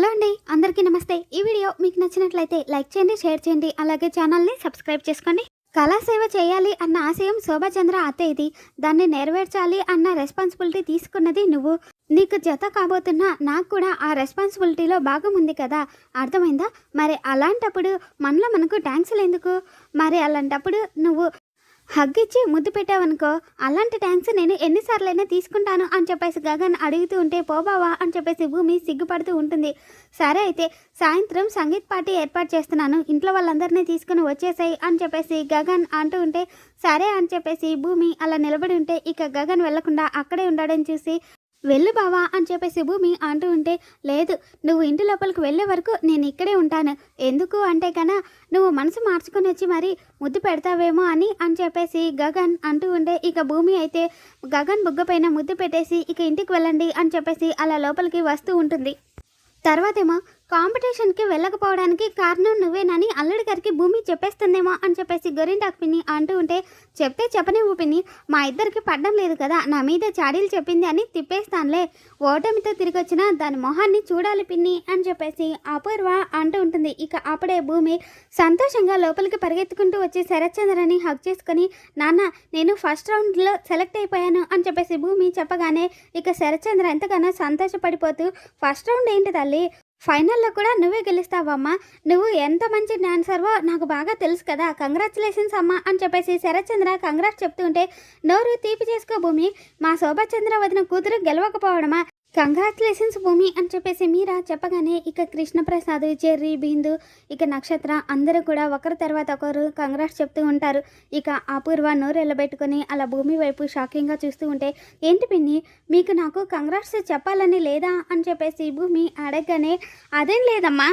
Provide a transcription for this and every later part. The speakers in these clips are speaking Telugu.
హలో అండి అందరికీ నమస్తే. ఈ వీడియో మీకు నచ్చినట్లయితే లైక్ చేయండి షేర్ చేయండి అలాగే ఛానల్ని సబ్స్క్రైబ్ చేసుకోండి. కళాసేవ చేయాలి అన్న ఆశయం శోభాచంద్ర అత్తయ్యది. దాన్ని నెరవేర్చాలి అన్న రెస్పాన్సిబిలిటీ తీసుకున్నది నువ్వు. నీకు జత కాబోతున్న నాకు కూడా ఆ రెస్పాన్సిబిలిటీలో భాగం ఉంది కదా. అర్థమైందా? మరి అలాంటప్పుడు మనలో మనకు ట్యాంక్స్లు ఎందుకు మరి అలాంటప్పుడు నువ్వు హగ్ ఇచ్చి ముద్దు పెట్టావనుకో అలాంటి ట్యాంక్స్ నేను ఎన్నిసార్లైనా తీసుకుంటాను అని చెప్పేసి గగన్ అడుగుతూ ఉంటే పోబావా అని చెప్పేసి భూమి సిగ్గుపడుతూ ఉంటుంది. సరే అయితే సాయంత్రం సంగీత్ పార్టీ ఏర్పాటు చేస్తున్నాను. ఇంట్లో వాళ్ళందరినీ తీసుకుని వచ్చేసాయి అని చెప్పేసి గగన్ అంటూ ఉంటే సరే అని చెప్పేసి భూమి అలా నిలబడి ఉంటే ఇక గగన్ వెళ్ళకుండా అక్కడే ఉండడం చూసి వెళ్ళు బావా అని చెప్పేసి భూమి అంటూ ఉంటే లేదు నువ్వు ఇంటి లోపలికి వెళ్ళే వరకు నేను ఇక్కడే ఉంటాను. ఎందుకు అంటే కన్నా నువ్వు మనసు మార్చుకుని వచ్చి మరి ముద్దు పెడతావేమో అని అని చెప్పేసి గగన్ అంటూ ఉంటే ఇక భూమి అయితే గగన్ బుగ్గ పైన ముద్దు పెట్టేసి ఇక ఇంటికి వెళ్ళండి అని చెప్పేసి అలా లోపలికి వస్తూ ఉంటుంది. తర్వాతేమో కాంపిటీషన్కి వెళ్ళకపోవడానికి కారణం నువ్వేనని అల్లుడి గారికి భూమి చెప్పేస్తుందేమో అని చెప్పేసి గొరింటాకు పిన్ని అంటూ ఉంటే చెప్తే చెప్పనివ్వు పిన్ని. మా ఇద్దరికి పడ్డం లేదు కదా. నా మీద చాడీలు చెప్పింది అని తిప్పేస్తానులే. ఓటమితో తిరిగి వచ్చిన దాని మొహాన్ని చూడాలి పిన్ని అని చెప్పేసి అపూర్వ అంటూ ఉంటుంది. ఇక అప్పుడే భూమి సంతోషంగా లోపలికి పరిగెత్తుకుంటూ వచ్చి శరత్చంద్రని హక్ చేసుకుని నాన్న నేను ఫస్ట్ రౌండ్లో సెలెక్ట్ అయిపోయాను అని చెప్పేసి భూమి చెప్పగానే ఇక శరత్చంద్ర ఎంతగానో సంతోషపడిపోతూ ఫస్ట్ రౌండ్ ఏంటి తల్లి? ఫైనల్లో కూడా నువ్వే గెలుస్తావమ్మా. నువ్వు ఎంత మంచి డాన్సర్వో నాకు బాగా తెలుసు కదా. కంగ్రాచులేషన్స్ అమ్మా అని చెప్పేసి శరత్చంద్ర కంగ్రాట్స్ చెప్తుంటే నోరు తీపి చేసుకో భూమి. మా శోభాచంద్ర వదిన కూతురు గెలవకపోవడమా? కంగ్రాచులేషన్స్ భూమి అని చెప్పేసి మీరా చెప్పగానే ఇక కృష్ణప్రసాద్ చెర్రీ బిందు ఇక నక్షత్ర అందరూ కూడా ఒకరి తర్వాత ఒకరు కంగ్రాట్స్ చెప్తూ ఉంటారు. ఇక అపూర్వ నోరు ఎల్లబెట్టుకొని అలా భూమి వైపు షాకింగ్గా చూస్తూ ఉంటే ఏంటి పిన్ని మీకు నాకు కంగ్రాట్స్ చెప్పాలని లేదా? అని చెప్పేసి భూమి అడగగానే అదేం లేదమ్మా.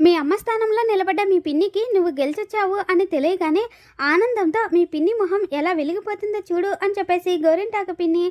మీ అమ్మ స్థానంలో నిలబడ్డ మీ పిన్నికి నువ్వు గెలిచొచ్చావు అని తెలియగానే ఆనందంతో మీ పిన్ని మొహం ఎలా వెలిగిపోతుందో చూడు అని చెప్పేసి గోరింటాకు పిన్ని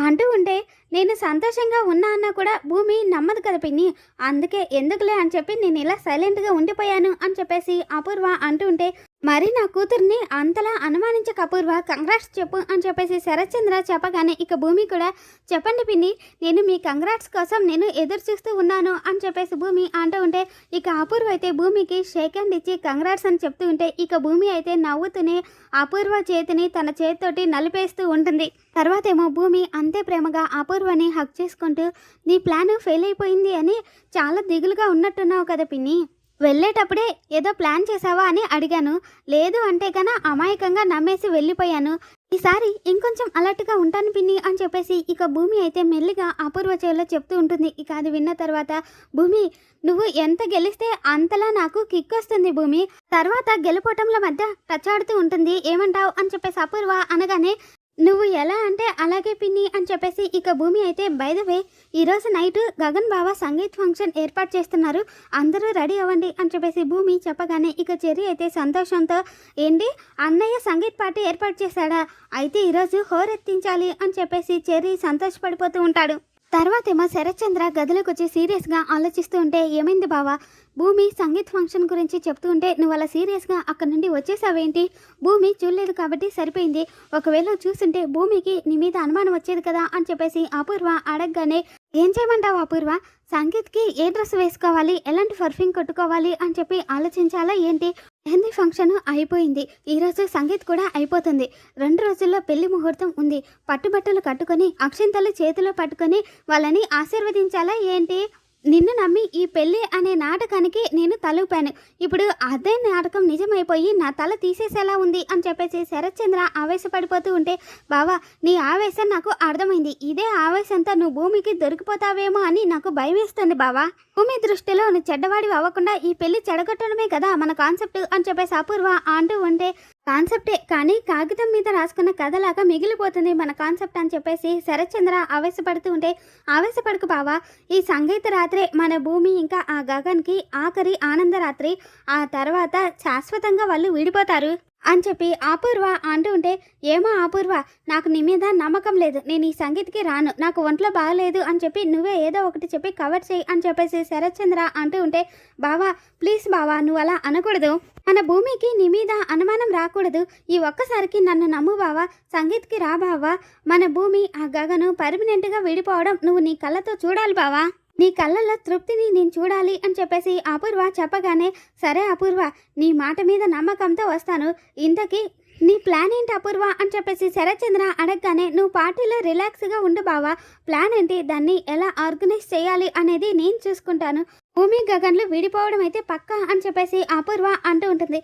అంటూ ఉంటే నేను సంతోషంగా ఉన్నా అన్నా కూడా భూమి నమ్మదు కదా పిన్ని. అందుకే ఎందుకులే అని చెప్పి నేను ఇలా సైలెంట్గా ఉండిపోయాను అని చెప్పేసి అపూర్వ అంటూ ఉంటే మరి నా కూతుర్ని అంతలా అనుమానించక అపూర్వ కంగ్రాట్స్ చెప్పు అని చెప్పేసి శరత్చంద్ర చెప్పగానే ఇక భూమి కూడా చెప్పండి పిన్ని నేను మీ కంగ్రాట్స్ కోసం నేను ఎదురు చూస్తూ ఉన్నాను అని చెప్పేసి భూమి అంటూ ఉంటే ఇక అపూర్వ అయితే భూమికి షేక్ హ్యాండ్ ఇచ్చి కంగ్రాట్స్ అని చెప్తూ ఉంటే ఇక భూమి అయితే నవ్వుతూనే అపూర్వ చేతిని తన చేతితోటి నలిపేస్తూ ఉంటుంది. తర్వాతేమో భూమి అంతే ప్రేమగా అపూర్వని హక్ చేసుకుంటూ నీ ప్లాన్ ఫెయిల్ అయిపోయింది అని చాలా దిగులుగా ఉన్నట్టున్నావు కదా పిన్ని. వెళ్ళేటప్పుడే ఏదో ప్లాన్ చేసావా అని అడిగాను. లేదు అంటే కన్నా అమాయకంగా నమ్మేసి వెళ్ళిపోయాను. ఈసారి ఇంకొంచెం అలర్ట్గా ఉంటాను పిన్ని అని చెప్పేసి ఇక భూమి అయితే మెల్లిగా అపూర్వ చెవిలో చెప్తూ ఉంటుంది. ఇక అది విన్న తర్వాత భూమి నువ్వు ఎంత గెలిస్తే అంతలా నాకు కిక్ వస్తుంది భూమి. తర్వాత గెలుపోటంల మధ్య టచ్ ఆడుతూ ఉంటుంది. ఏమంటావు అని చెప్పేసి అపూర్వ అనగానే నువ్వు ఎలా అంటే అలాగే పిన్ని అని చెప్పేసి ఇక భూమి అయితే బైదవే ఈరోజు నైట్ గగన్ బావ సంగీత్ ఫంక్షన్ ఏర్పాటు చేస్తున్నారు. అందరూ రెడీ అవ్వండి అని చెప్పేసి భూమి చెప్పగానే ఇక చెర్రీ అయితే సంతోషంతో ఏంటి? అన్నయ్య సంగీత్ పార్టీ ఏర్పాటు చేశాడా? అయితే ఈరోజు హోరెత్తించాలి అని చెప్పేసి చెర్రీ సంతోషపడిపోతూ ఉంటాడు. తర్వాతేమో శరత్చంద్ర గదిలోకి వచ్చి సీరియస్గా ఆలోచిస్తూ ఉంటే ఏమైంది బావా? భూమి సంగీత్ ఫంక్షన్ గురించి చెప్తూ ఉంటే నువ్వు అలా సీరియస్గా అక్కడ నుండి వచ్చేసావేంటి? భూమి చూడలేదు కాబట్టి సరిపోయింది. ఒకవేళ చూస్తుంటే భూమికి నీ మీద అనుమానం వచ్చేది కదా అని చెప్పేసి అపూర్వ అడగగానే ఏం చేయమంటావు అపూర్వ? సంగీత్కి ఏ డ్రెస్ వేసుకోవాలి? ఎలాంటి పర్ఫ్యూమ్ కొట్టుకోవాలి? అని చెప్పి ఆలోచించాలా ఏంటి? మెహందీ ఫంక్షన్ అయిపోయింది. ఈరోజు సంగీత్ కూడా అయిపోతుంది. రెండు రోజుల్లో పెళ్ళి ముహూర్తం ఉంది. పట్టుబట్టలు కట్టుకొని అక్షింతలు చేతిలో పట్టుకొని వాళ్ళని ఆశీర్వదించాలా ఏంటి? నిన్ను నమ్మి ఈ పెళ్ళి అనే నాటకానికి నేను తలూపాను. ఇప్పుడు అదే నాటకం నిజమైపోయి నా తల తీసేసేలా ఉంది అని చెప్పేసి శరత్చంద్ర ఆవేశపడిపోతూ ఉంటే బావా నీ ఆవేశం నాకు అర్థమైంది. ఇదే ఆవేశంతో నువ్వు భూమికి దొరికిపోతావేమో అని నాకు భయం వేస్తుంది బావా. భూమి దృష్టిలో నువ్వు చెడ్డవాడివి అవ్వకుండా ఈ పెళ్ళి చెడగొట్టడమే కదా మన కాన్సెప్ట్ అని చెప్పేసి అపూర్వ అంటూ ఉంటే కాన్సెప్టే. కానీ కాగితం మీద రాసుకున్న కథలాగా మిగిలిపోతుంది మన కాన్సెప్ట్ అని చెప్పేసి శరత్చంద్ర ఆవేశపడుతూ ఉంటే ఆవేశపడకు బావా. ఈ సంగీత రాత్రే మన భూమి ఇంకా ఆ గగన్కి ఆఖరి ఆనందరాత్రి. ఆ తర్వాత శాశ్వతంగా వాళ్ళు విడిపోతారు. అని చెప్పి అపూర్వ అంటూ ఉంటే ఏమో అపూర్వ నాకు నీ మీద నమ్మకం లేదు. నేను ఈ సంగీత్కి రాను. నాకు ఒంట్లో బాగలేదు అని చెప్పి నువ్వే ఏదో ఒకటి చెప్పి కవర్ చేయి అని చెప్పేసి శరత్చంద్ర అంటూ ఉంటే బావా ప్లీజ్ బావా నువ్వు అలా అనకూడదు. మన భూమికి నీ మీద అనుమానం రాకూడదు. ఈ ఒక్కసారికి నన్ను నమ్ము బావా. సంగీత్కి రా బావా. మన భూమి ఆ గగను పర్మనెంట్గా విడిపోవడం నువ్వు నీ కళ్ళతో చూడాలి బావా. నీ కళ్ళల్లో తృప్తిని నేను చూడాలి అని చెప్పేసి అపూర్వ చెప్పగానే సరే అపూర్వ నీ మాట మీద నమ్మకంతో వస్తాను. ఇంతకీ నీ ప్లాన్ ఏంటి అపూర్వ? అని చెప్పేసి శరత్చంద్ర అడగగానే నువ్వు పార్టీలో రిలాక్స్గా ఉండు బావా. ప్లాన్ ఏంటి? దాన్ని ఎలా ఆర్గనైజ్ చేయాలి అనేది నేను చూసుకుంటాను. భూమి గగన్లు విడిపోవడం అయితే పక్కా అని చెప్పేసి అపూర్వ అంటూ ఉంటుంది.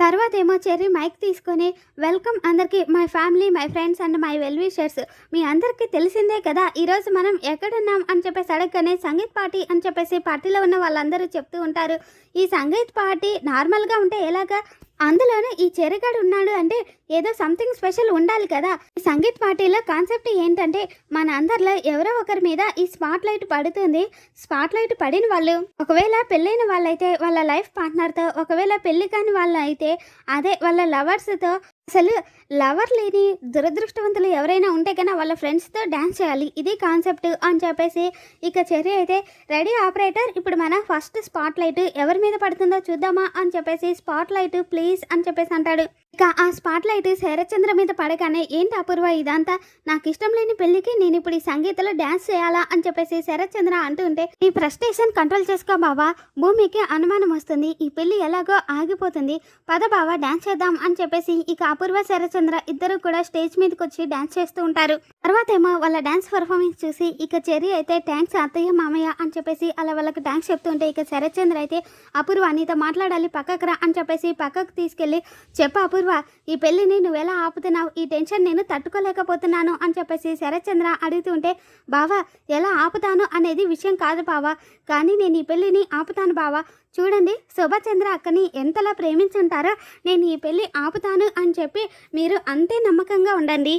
తర్వాత ఏమో చెర్రీ మైక్ తీసుకొని వెల్కమ్ అందరికీ my family my friends and my well wishers. మీ అందరికీ తెలిసిందే కదా ఈరోజు మనం ఎక్కడున్నాం? అని చెప్పేసి అడగగానే సంగీత్ పార్టీ అని చెప్పేసి పార్టీలో ఉన్న వాళ్ళందరూ చెప్తూ ఉంటారు. ఈ సంగీత్ పార్టీ నార్మల్గా ఉంటే ఎలాగా? అందులోనూ ఈ చెరగాడు ఉన్నాడు అంటే ఏదో సంథింగ్ స్పెషల్ ఉండాలి కదా. ఈ సంగీత్ పార్టీలో కాన్సెప్ట్ ఏంటంటే మన అందరిలో ఎవరో ఒకరి మీద ఈ స్పాట్ లైట్ పడుతుంది. స్పాట్ లైట్ పడిన వాళ్ళు ఒకవేళ పెళ్ళైన వాళ్ళైతే వాళ్ళ లైఫ్ పార్ట్నర్తో ఒకవేళ పెళ్ళి కాని వాళ్ళు అయితే అదే వాళ్ళ లవర్స్తో అసలు లవర్ లేని దురదృష్టవంతులు ఎవరైనా ఉంటే కన్నా వాళ్ళ ఫ్రెండ్స్తో డ్యాన్స్ చేయాలి. ఇది కాన్సెప్ట్ అని చెప్పేసి ఇక చెర్రీ అయితే రెడీ ఆపరేటర్. ఇప్పుడు మన ఫస్ట్ స్పాట్ లైట్ ఎవరి మీద పడుతుందో చూద్దామా అని చెప్పేసి స్పాట్ లైట్ ప్లీజ్ ప్లీజ్ అని చెప్పేసి అంటాడు. ఇక ఆ స్పాట్ లైట్ శరచంద్ర మీద పడగానే ఏంటి అపూర్వ ఇదంతా? నాకు ఇష్టం లేని పెళ్ళికి నేను ఇప్పుడు ఈ సంగీతంలో డ్యాన్స్ చేయాలా? అని చెప్పేసి శరత్చంద్ర అంటూ ఉంటే ఈ ఫ్రస్ట్రేషన్ కంట్రోల్ చేసుకో బావా. భూమికి అనుమానం వస్తుంది. ఈ పెళ్ళి ఎలాగో ఆగిపోతుంది. పద బావా డ్యాన్స్ చేద్దాం. అని చెప్పేసి ఇక అపూర్వ శరచంద్ర ఇద్దరు కూడా స్టేజ్ మీదకి వచ్చి డ్యాన్స్ చేస్తూ ఉంటారు. తర్వాత ఏమో వాళ్ళ డ్యాన్స్ పర్ఫార్మెన్స్ చూసి ఇక చెరి అయితే థ్యాంక్స్ అత్తయ్య మామయ్య అని చెప్పేసి అలా వాళ్ళకి థ్యాంక్స్ చెప్తుంటే ఇక శరత్చంద్ర అయితే అపూర్వ నీతో మాట్లాడాలి పక్కకు రా అని చెప్పేసి పక్కకు తీసుకెళ్ళి చెప్ప అపూర్వ ఈ పెళ్ళిని నువ్వు ఎలా ఆపుతున్నావు? ఈ టెన్షన్ నేను తట్టుకోలేకపోతున్నాను అని చెప్పేసి శరత్చంద్ర అడుగుతుంటే బావా ఎలా ఆపుతాను అనేది విషయం కాదు బావా కానీ నేను ఈ పెళ్ళిని ఆపుతాను బావా. చూడండి శోభచంద్ర అక్కని ఎంతలా ప్రేమించుంటారో నేను ఈ పెళ్ళి ఆపుతాను అని చెప్పి మీరు అంతే నమ్మకంగా ఉండండి.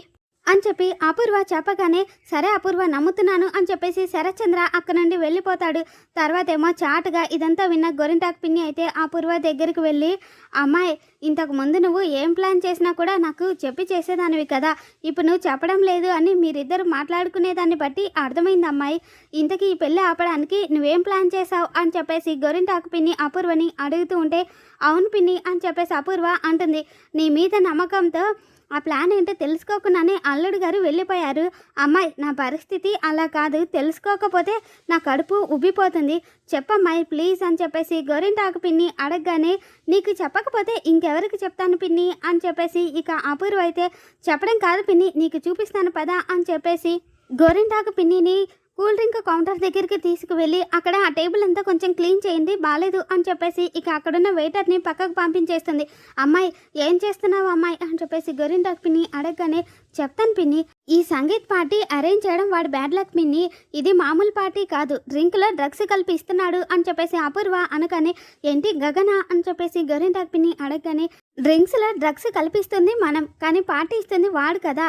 అని చెప్పి అపూర్వ చెప్పగానే సరే అపూర్వ నమ్ముతున్నాను అని చెప్పేసి శరత్చంద్ర అక్కడ నుండి వెళ్ళిపోతాడు. తర్వాత ఏమో చాటుగా ఇదంతా విన్న గొరింటాకు పిన్ని అయితే అపూర్వ దగ్గరికి వెళ్ళి అమ్మాయి ఇంతకు ముందు నువ్వు ఏం ప్లాన్ చేసినా కూడా నాకు చెప్పి చేసేదానివి కదా. ఇప్పుడు నువ్వు చెప్పడం లేదు అని మీరిద్దరు మాట్లాడుకునేదాన్ని బట్టి అర్థమైంది అమ్మాయి. ఇంతకీ ఈ పెళ్ళి ఆపడానికి నువ్వేం ప్లాన్ చేసావు అని చెప్పేసి గొరింటాకు పిన్ని అపూర్వని అడుగుతూ ఉంటే అవును పిన్ని అని చెప్పేసి అపూర్వ అంటుంది. నీ మీద నమ్మకంతో ఆ ప్లాన్ ఏంటో తెలుసుకోకుండానే అల్లుడు గారు వెళ్ళిపోయారు. అమ్మాయి నా పరిస్థితి అలా కాదు. తెలుసుకోకపోతే నా కడుపు ఉబ్బిపోతుంది. చెప్పమ్మాయి ప్లీజ్ అని చెప్పేసి గోరింటాకు పిన్ని అడగగానే నీకు చెప్పకపోతే ఇంకెవరికి చెప్తాను పిన్ని అని చెప్పేసి ఇక అపూర్వ అయితే చెప్పడం కాదు పిన్ని నీకు చూపిస్తాను పదా అని చెప్పేసి గోరింటాకు పిన్నిని కూల్ డ్రింక్ కౌంటర్ దగ్గరికి తీసుకువెళ్ళి అక్కడ ఆ టేబుల్ అంతా కొంచెం క్లీన్ చేయండి బాగాలేదు అని చెప్పేసి ఇక అక్కడున్న వెయిటర్ని పక్కకు పంపించేస్తుంది. అమ్మాయి ఏం చేస్తున్నావు అమ్మాయి? అని చెప్పేసి గోరింటాకు పిన్ని అడగగానే చెప్తాను పిన్ని ఈ సంగీత్ పార్టీ అరేంజ్ చేయడం వాడి బ్యాడ్ లక్ మిన్ని. ఇది మామూలు పార్టీ కాదు. డ్రింక్లో డ్రగ్స్ కలిపి ఇస్తున్నాడు అని చెప్పేసి అపూర్వ అనగానే ఏంటి గగన అని చెప్పేసి గోరింటాకు పిన్ని అడగగానే డ్రింక్స్లో డ్రగ్స్ కల్పిస్తుంది మనం కానీ పార్టీ ఇస్తుంది వాడు కదా.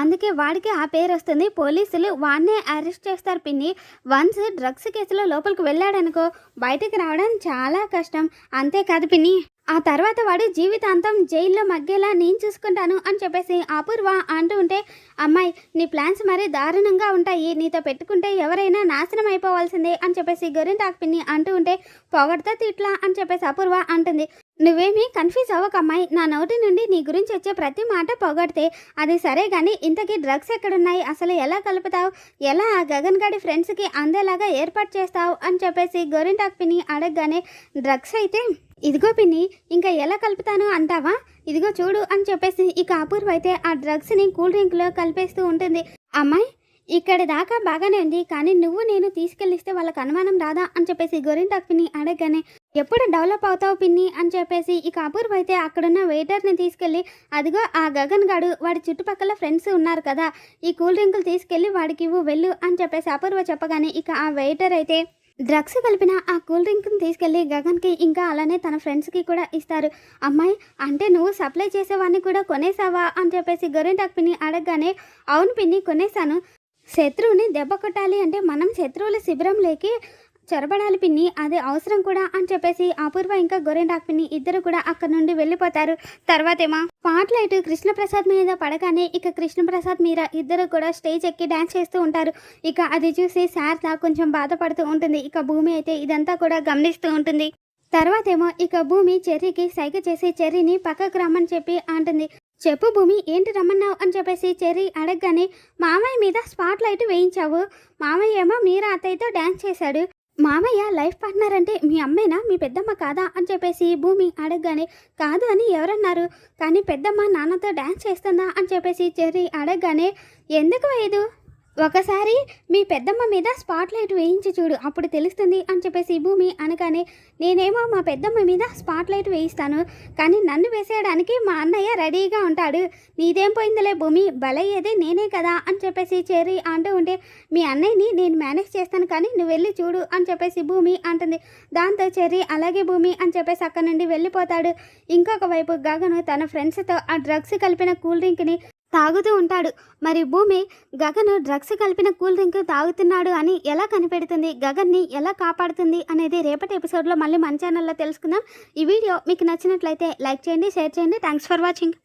అందుకే వాడికి ఆ పేరు వస్తుంది. పోలీసులు వాడినే అరెస్ట్ చేస్తారు పిన్ని. వన్స్ డ్రగ్స్ కేసులో లోపలికి వెళ్ళాడనుకో బయటికి రావడం చాలా కష్టం. అంతేకాదు పిన్ని. ఆ తర్వాత వాడు జీవితాంతం జైల్లో మగ్గేలా నేను చూసుకుంటాను అని చెప్పేసి అపూర్వ అంటూ ఉంటే అమ్మాయి నీ ప్లాన్స్ మరీ దారుణంగా ఉంటాయి. నీతో పెట్టుకుంటే ఎవరైనా నాశనం అయిపోవాల్సిందే అని చెప్పేసి గొరింటాకు పిన్ని అంటూ ఉంటే పొగడతా తిట్లా అని చెప్పేసి అపూర్వ అంటుంది. నువ్వేమీ కన్ఫ్యూజ్ అవ్వకమ్మాయి. నా నోటి నుండి నీ గురించి వచ్చే ప్రతి మాట పొగడితే అది సరే కానీ ఇంతకీ డ్రగ్స్ ఎక్కడున్నాయి? అసలు ఎలా కలుపుతావు? ఎలా ఆ గగన్ గడి ఫ్రెండ్స్కి అందేలాగా ఏర్పాటు చేస్తావు? అని చెప్పేసి గోరింటాక్ పిన్ని అడగగానే డ్రగ్స్ అయితే ఇదిగో పిన్ని ఇంకా ఎలా కలుపుతాను అంటావా? ఇదిగో చూడు అని చెప్పేసి ఇక అపూర్వ అయితే ఆ డ్రగ్స్ని కూల్ డ్రింక్లో కలిపేస్తూ ఉంటుంది. అమ్మాయి ఇక్కడి దాకా బాగానే ఉంది కానీ నువ్వు నేను తీసుకెళ్ళిస్తే వాళ్ళకి అనుమానం రాదా అని చెప్పేసి గొరిన్ పిన్ని అడగగానే ఎప్పుడు డెవలప్ అవుతావు పిన్ని? అని చెప్పేసి ఇక అపూర్వ అయితే అక్కడున్న వెయిటర్ని తీసుకెళ్ళి అదిగో ఆ గగన్ గాడు వాడి చుట్టుపక్కల ఫ్రెండ్స్ ఉన్నారు కదా ఈ కూల్ డ్రింకులు తీసుకెళ్ళి వాడికి ఇవ్వు వెళ్ళు అని చెప్పేసి అపూర్వ చెప్పగానే ఇక ఆ వెయిటర్ అయితే డ్రగ్స్ కలిపిన ఆ కూల్ డ్రింక్ని తీసుకెళ్ళి గగన్కి ఇంకా అలానే తన ఫ్రెండ్స్కి కూడా ఇస్తారు. అమ్మాయి అంటే నువ్వు సప్లై చేసేవాడిని కూడా కొనేసావా? అని చెప్పేసి గొరింటాకు పిన్ని అడగగానే అవును పిన్ని కొనేసాను శత్రువుని దెబ్బ కొట్టాలి అంటే మనం శత్రువుల శిబిరంలోకి చొరబడాలి పిన్ని అది అవసరం కూడా అని చెప్పేసి అపూర్వ ఇంకా గొరెండాక్ పిన్ని ఇద్దరు కూడా అక్కడ నుండి వెళ్ళిపోతారు. తర్వాతేమో స్పాట్లైట్ కృష్ణప్రసాద్ మీద పడగానే ఇక కృష్ణప్రసాద్ మీద ఇద్దరు కూడా స్టేజ్ ఎక్కి డాన్స్ చేస్తూ ఉంటారు. ఇక అది చూసి శారద కొంచెం బాధపడుతూ ఉంటుంది. ఇక భూమి అయితే ఇదంతా కూడా గమనిస్తూ ఉంటుంది. తర్వాతేమో ఇక భూమి చెర్రీకి సైగ చేసి చెర్రీని పక్కకు రమ్మని చెప్పి అంటుంది. చెప్పు భూమి ఏంటి రమ్మన్నావు అని చెప్పేసి చెర్రీ అడగగానే మామయ్య మీద స్పాట్ లైట్ వేయించావు. మామయ్య ఏమో మీరా అత్తయ్యతో డ్యాన్స్ చేశాడు. మామయ్య లైఫ్ పార్ట్నర్ అంటే మీ అమ్మేనా? మీ పెద్దమ్మ కాదా? అని చెప్పేసి భూమి అడగగానే కాదు అని ఎవరన్నారు? కానీ పెద్దమ్మ నాన్నతో డ్యాన్స్ చేస్తుందా? అని చెప్పేసి చెర్రీ అడగగానే ఎందుకు వేయదు ఒకసారి మీ పెద్దమ్మ మీద స్పాట్ లైట్ వేయించి చూడు అప్పుడు తెలుస్తుంది అని చెప్పేసి భూమి అనగానే నేనేమో మా పెద్దమ్మ మీద స్పాట్ లైట్ వేయిస్తాను కానీ నన్ను వేసేయడానికి మా అన్నయ్య రెడీగా ఉంటాడు. నీదేం పోయిందిలే భూమి బలయ్యేది నేనే కదా అని చెప్పేసి చెర్రీ అంటూ ఉంటే మీ అన్నయ్యని నేను మేనేజ్ చేస్తాను కానీ నువ్వు వెళ్ళి చూడు అని చెప్పేసి భూమి అంటుంది. దాంతో చెర్రీ అలాగే భూమి అని చెప్పేసి అక్కడ నుండి వెళ్ళిపోతాడు. ఇంకొక వైపు గగను తన ఫ్రెండ్స్తో ఆ డ్రగ్స్ కలిపిన కూల్ డ్రింక్ని తాగుతూ ఉంటాడు. మరి భూమి గగన్ డ్రగ్స్ కలిపిన కూల్ డ్రింక్ తాగుతున్నాడు అని ఎలా కనిపెడుతుంది? గగన్ని ఎలా కాపాడుతుంది అనేది రేపటి ఎపిసోడ్లో మళ్ళీ మన ఛానల్లో తెలుసుకుందాం. ఈ వీడియో మీకు నచ్చినట్లయితే లైక్ చేయండి షేర్ చేయండి. Thanks for watching.